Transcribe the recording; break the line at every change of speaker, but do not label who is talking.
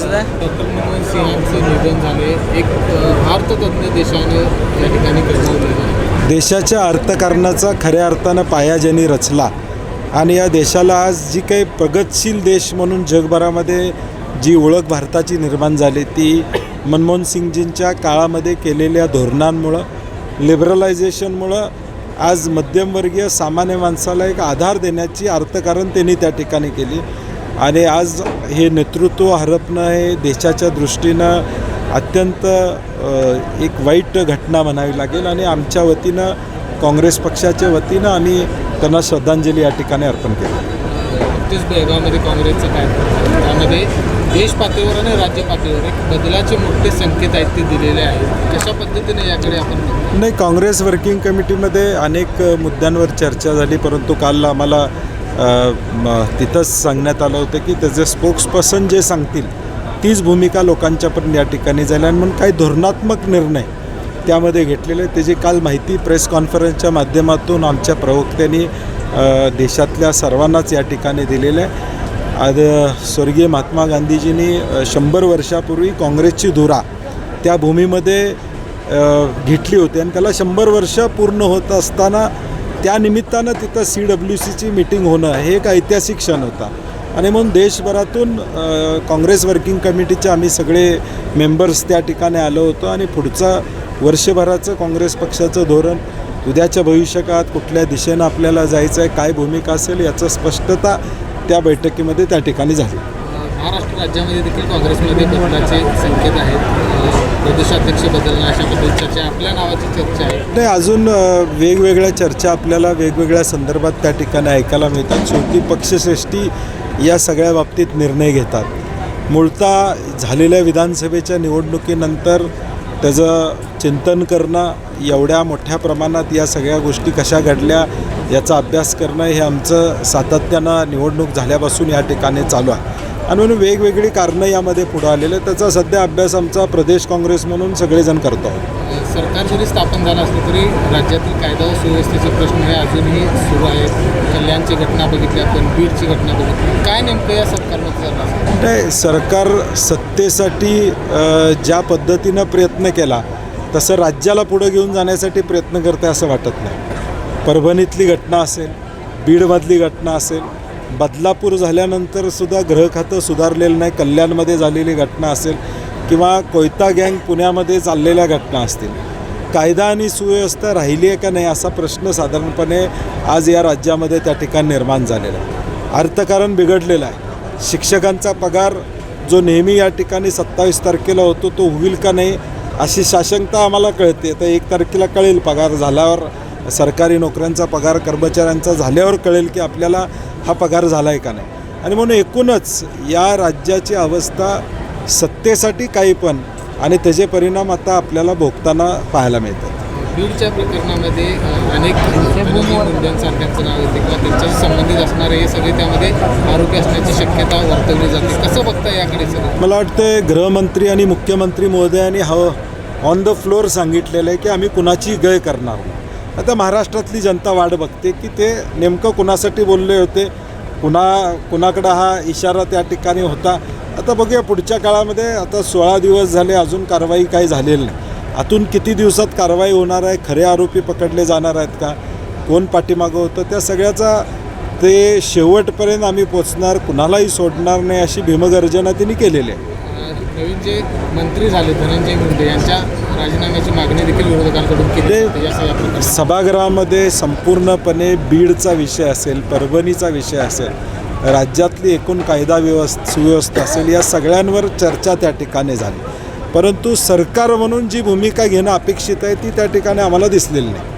Doctor Manmohan सिंहांचं निधन झाले. एक अ, अर्थतज्ञ देशाने या ठिकाणी गमावलेलं आहे
देशाच्या अर्थकारणाचा खऱ्या अर्थानं पाया ज्यांनी रचला आणि या देशाला आज जी काही प्रगतशील देश म्हणून जगभरामध्ये जी ओळख भारताची निर्माण झाली ती मनमोहन सिंगजींच्या काळामध्ये केलेल्या धोरणांमुळं लिबरलायझेशनमुळं आज मध्यमवर्गीय सामान्य माणसाला एक आधार देण्याची अर्थकारण त्यांनी त्या ठिकाणी केली. आणि आज हे नेतृत्व हरपणं हे देशाच्या दृष्टीनं अत्यंत एक वाईट घटना म्हणावी लागेल आणि आमच्या वतीनं काँग्रेस पक्षाच्या वतीनं आम्ही त्यांना श्रद्धांजली या ठिकाणी अर्पण केली.
नुकतेच बेळगावमध्ये काँग्रेसचं काय त्यामध्ये देश पातळीवर आणि राज्य पातळीवर एक बदलाचे मोठे संकेत आहेत ते दिलेले आहेत. कशा पद्धतीने याकडे आपण?
नाही काँग्रेस वर्किंग कमिटीमध्ये अनेक मुद्द्यांवर चर्चा झाली परंतु काल आम्हाला तिथंच सांगण्यात आलं होतं की त्याचे स्पोक्सपर्सन जे सांगतील तीच भूमिका लोकांच्यापर्यंत या ठिकाणी जाईल आणि म्हणून काही धोरणात्मक निर्णय त्यामध्ये घेतलेले त्याची काल माहिती प्रेस कॉन्फरन्सच्या माध्यमातून आमच्या प्रवक्त्यांनी देशातल्या सर्वांनाच या ठिकाणी दिलेलं आहे. आज स्वर्गीय महात्मा गांधीजींनी शंभर वर्षापूर्वी काँग्रेसची धुरा त्या भूमीमध्ये घेतली होती. आणि त्याला शंभर वर्ष पूर्ण होत असताना त्या निमित्तानं तिथं सी डब्ल्यू सीची मिटिंग होणं हे एक ऐतिहासिक क्षण होता. आणि म्हणून देशभरातून काँग्रेस वर्किंग कमिटीचे आम्ही सगळे मेंबर्स त्या ठिकाणी आलो होतो आणि पुढचं वर्षभराचं काँग्रेस पक्षाचं धोरण उद्याच्या भविष्यकाळात कुठल्या दिशेनं आपल्याला जायचं आहे काय भूमिका असेल याचं स्पष्टता त्या बैठकीमध्ये त्या ठिकाणी झाली.
महाराष्ट्र राज्यामध्ये देखील काँग्रेसमध्ये संकेत आहेत. प्रदेशाध्यक्ष बदलणं अशा चर्चा आपल्या नावाची चर्चा आहे.
नाही अजून वेगवेगळ्या चर्चा आपल्याला वेगवेगळ्या संदर्भात त्या ठिकाणी ऐकायला मिळतात. शेवटी पक्षश्रेष्ठी या सगळ्या बाबतीत निर्णय घेतात. मूळतः झालेल्या विधानसभेच्या निवडणुकीनंतर त्याचं चिंतन करणं एवढ्या मोठ्या प्रमाणात या सगळ्या गोष्टी कशा घडल्या याचा अभ्यास करणं हे आमचं सातत्यानं निवडणूक झाल्यापासून या ठिकाणी चालू आहे. आणि म्हणून वेगवेगळी कारणं यामध्ये पुढं आलेलं त्याचा सध्या अभ्यास आमचा प्रदेश काँग्रेस म्हणून सगळेजण करतो आहोत.
सरकार जरी स्थापन झालं असलं तरी राज्यातील कायदा व सुव्यवस्थेचे प्रश्न हे अजूनही सुरू आहेत. कल्याणची घटना बघितली आपण बीडची घटना बघितली. काय नेमकं या सरकारमध्ये झालं?
नाही सरकार सत्तेसाठी ज्या पद्धतीनं प्रयत्न केला तसं राज्याला पुढं घेऊन जाण्यासाठी प्रयत्न करते असं वाटत नाही. परभणीतली घटना असेल बीडमधली घटना असेल बदलापूर झाल्यानंतर सुद्धा गृह खातं सुधारलेलं नाही. कल्याणमध्ये झालेली घटना असेल किंवा कोयता गँग पुण्यामध्ये चाललेल्या घटना असतील. कायदा आणि सुव्यवस्था राहिली आहे का नाही असा प्रश्न साधारणपणे आज या राज्यामध्ये त्या ठिकाणी निर्माण झालेला आहे. अर्थकारण बिघडलेलं आहे. शिक्षकांचा पगार जो नेहमी या ठिकाणी सत्तावीस तारखेला होतो तो होईल का नाही अशी शासनता आम्हाला कळते. तर एक तारखेला कळेल. पगार झाल्यावर सरकारी नोकऱ्यांचा पगार कर्मचाऱ्यांचा झाल्यावर कळेल की आपल्याला हा पगार झाला आहे का नाही? आणि म्हणून एकूणच या राज्याची अवस्था सत्तेसाठी काही पण आणि त्याचे परिणाम आता आपल्याला भोगताना पाहायला मिळतात.
बीडच्या प्रकरणामध्ये अनेक धनंजय मुंडेंसारख्यांचं नाव येते किंवा त्यांच्याशी संबंधित असणारे हे सगळे त्यामध्ये आरोपी असण्याची शक्यता वर्तवली जाते. कसं बघता याकडे सर
मला वाटतं गृहमंत्री आणि मुख्यमंत्री महोदयांनी हवं ऑन द फ्लोअर सांगितलेलं आहे की आम्ही कुणाची गय करणार. आता महाराष्ट्रातली जनता वाट बघते की ते नेमकं कुणासाठी बोलले होते कुणा कुणाकडं हा इशारा त्या ठिकाणी होता. आता बघूया पुढच्या काळामध्ये आता सोळा दिवस झाले अजून कारवाई काही झालेली नाही. आतून किती दिवसात कारवाई होणार आहे खरे आरोपी पकडले जाणार आहेत का कोण पाठीमागं होतं त्या सगळ्याचा ते शेवटपर्यंत आम्ही पोचणार कुणालाही सोडणार नाही अशी भीमगर्जना तिने केलेली आहे.
नवीन जे मंत्री झाले धनंजय मुंडे यांच्या राजीनाम्याची मागणी देखील विरोधकांकडून केली प्रकरणात.
सभागृहामध्ये संपूर्णपणे बीडचा विषय असेल परभणीचा विषय असेल राज्यातली एकूण कायदा व्यवस्थ सुव्यवस्था असेल या सगळ्यांवर चर्चा त्या ठिकाणी झाली परंतु सरकार म्हणून जी भूमिका घेणं अपेक्षित आहे ती त्या ठिकाणी आम्हाला दिसलेली नाही